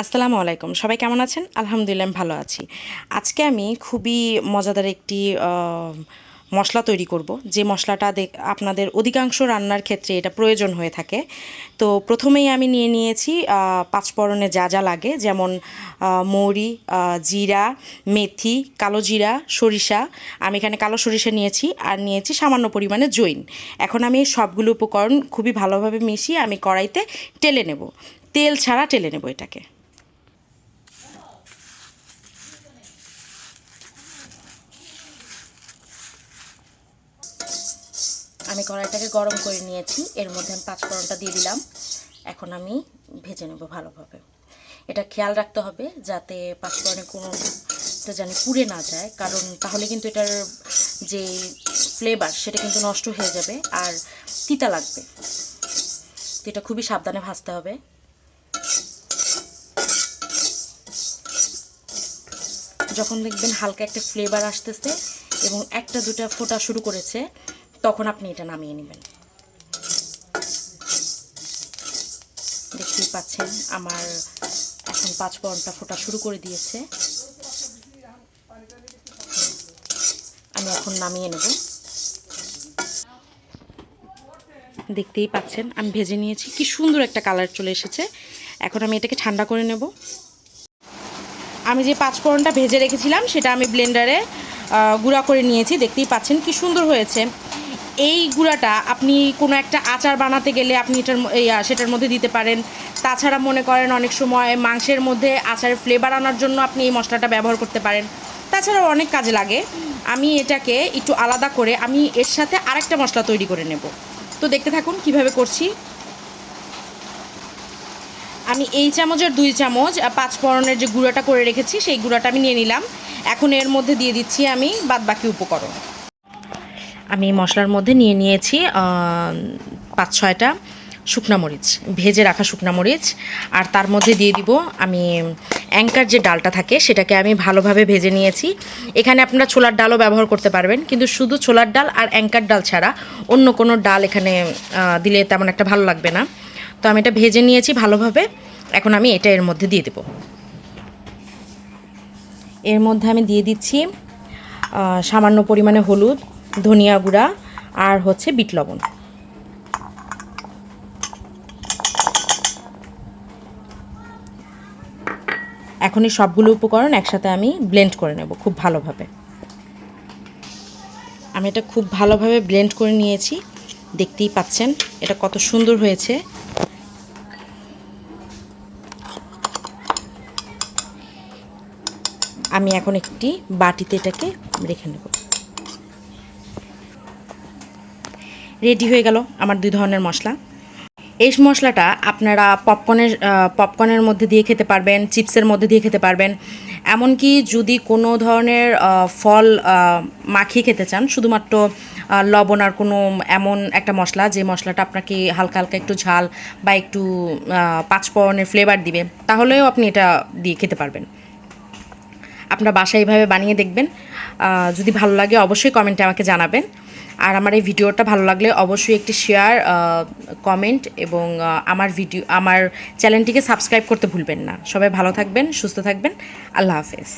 আসসালামু আলাইকুম। সবাই কেমন আছেন? আলহামদুলিল্লাহ ভালো আছি। আজকে আমি খুবই মজাদার একটি মশলা তৈরি করব। যে মশলাটা আপনাদের অধিকাংশ রান্নার ক্ষেত্রে এটা প্রয়োজন হয়ে থাকে। তো প্রথমেই আমি নিয়ে নিয়েছি পাঁচফোড়নে যা যা লাগে। যেমন মৌরি জিরা, মেথি, কালো জিরা, সরিষা। আমি এখানে কালো সরিষা নিয়েছি আর নিয়েছি সামান্য পরিমাণে জৈন। এখন আমি সবগুলো উপকরণ খুবই ভালোভাবে মিশিয়ে আমি কড়াইতে টেলে নেব। তেল ছাড়া টেলে নেব এটাকে। আমি কড়াইটাকে গরম করে নিয়েছি। এর মধ্যে আমি পাঁচফোড়নটা দিয়ে দিলাম। এখন আমি ভেজে নেব ভালোভাবে। এটা খেয়াল রাখতে হবে যাতে পাঁচফোড়নে কোনো টা জানি পুড়ে না যায়। কারণ তাহলে কিন্তু এটার যে ফ্লেভার সেটা কিন্তু নষ্ট হয়ে যাবে আর তিতা লাগবে। তো এটা খুবই সাবধানে ভাজতে হবে। যখন দেখবেন হালকা একটা ফ্লেভার আসতেছে এবং একটা দুটা ফোটা শুরু করেছে তখন আপনি এটা নামিয়ে নেবেন। দেখতেই পাচ্ছেন আমার এখন পাঁচ পরনটা ফোটা শুরু করে দিয়েছে। আমি এখন নামিয়ে নেব। দেখতেই পাচ্ছেন, আমি ভেজে নিয়েছি। কি সুন্দর একটা কালার চলে এসেছে। এখন আমি এটাকে ঠান্ডা করে নেব। আমি যে পাঁচ পাঁচফোড়নটা ভেজে রেখেছিলাম, সেটা আমি ব্লেন্ডারে গুঁড়া করে নিয়েছি। দেখতেই পাচ্ছেন কি সুন্দর হয়েছে। এই গুঁড়াটা আপনি কোনো একটা আচার বানাতে গেলে আপনি এটার সেটার মধ্যে দিতে পারেন। তাছাড়া মনে করেন অনেক সময় মাংসের মধ্যে আচারের ফ্লেভার আনার জন্য আপনি এই মশলাটা ব্যবহার করতে পারেন। তাছাড়াও অনেক কাজে লাগে। আমি এটাকে একটু আলাদা করে আমি এর সাথে আরেকটা মশলা তৈরি করে নেব। তো দেখতে থাকুন কীভাবে করছি। আমি এই চামচের দুই চামচ পাঁচ ফোড়নের যে গুঁড়াটা করে রেখেছি, সেই গুঁড়াটা আমি নিয়ে নিলাম। এখন এর মধ্যে দিয়ে দিচ্ছি আমি বাদ বাকি উপকরণ। আমি মশলার মধ্যে নিয়ে নিয়েছি পাঁচ ছয়টা শুকনা মরিচ, ভেজে রাখা শুকনা মরিচ, আর তার মধ্যে দিয়ে দিব আমি অ্যাঙ্কার যে ডালটা থাকে সেটাকে আমি ভালোভাবে ভেজে নিয়েছি। এখানে আপনারা ছোলার ডালও ব্যবহার করতে পারবেন, কিন্তু শুধু ছোলার ডাল আর অ্যাঙ্কার ডাল ছাড়া অন্য কোনো ডাল এখানে দিলে তেমন একটা ভালো লাগবে না। তো আমি এটা ভেজে নিয়েছি ভালোভাবে, এখন আমি এটা এর মধ্যে দিয়ে দেব। এর মধ্যে আমি দিয়ে দিচ্ছি সামান্য পরিমাণে হলুদ ধনিয়া গুঁড়া আর হচ্ছে বিট লবণ। এখন এই সবগুলো উপকরণ একসাথে আমি ব্লেন্ড করে নেব খুব ভালোভাবে। আমি এটা খুব ভালোভাবে ব্লেন্ড করে নিয়েছি, দেখতেই পাচ্ছেন এটা কত সুন্দর হয়েছে। আমি এখন একটি বাটিতে এটাকে রেখে নেব। রেডি হয়ে গেল আমার দুই ধরনের মশলা। এই মশলাটা আপনারা পপকর্নের পপকর্নের মধ্যে দিয়ে খেতে পারবেন চিপসের মধ্যে দিয়ে খেতে পারবেন। এমনকি যদি কোনো ধরনের ফল মাখিয়ে খেতে চান শুধুমাত্র লবণ আর কোনো এমন একটা মশলা যে মশলাটা আপনাকে হালকা হালকা একটু ঝাল বা একটু আহ, ফ্লেভার দিবে তাহলেও আপনি এটা দিয়ে খেতে পারবেন। আপনারা বাসায় এইভাবে বানিয়ে দেখবেন। যদি ভালো লাগে অবশ্যই কমেন্টে আমাকে জানাবেন। আর আমার এই ভিডিওটা ভালো লাগলে অবশ্যই একটি শেয়ার কমেন্ট এবং আমার ভিডিও আমার চ্যানেলটিকে সাবস্ক্রাইব করতে ভুলবেন না। সবাই ভালো থাকবেন, সুস্থ থাকবেন। আল্লাহ হাফেজ।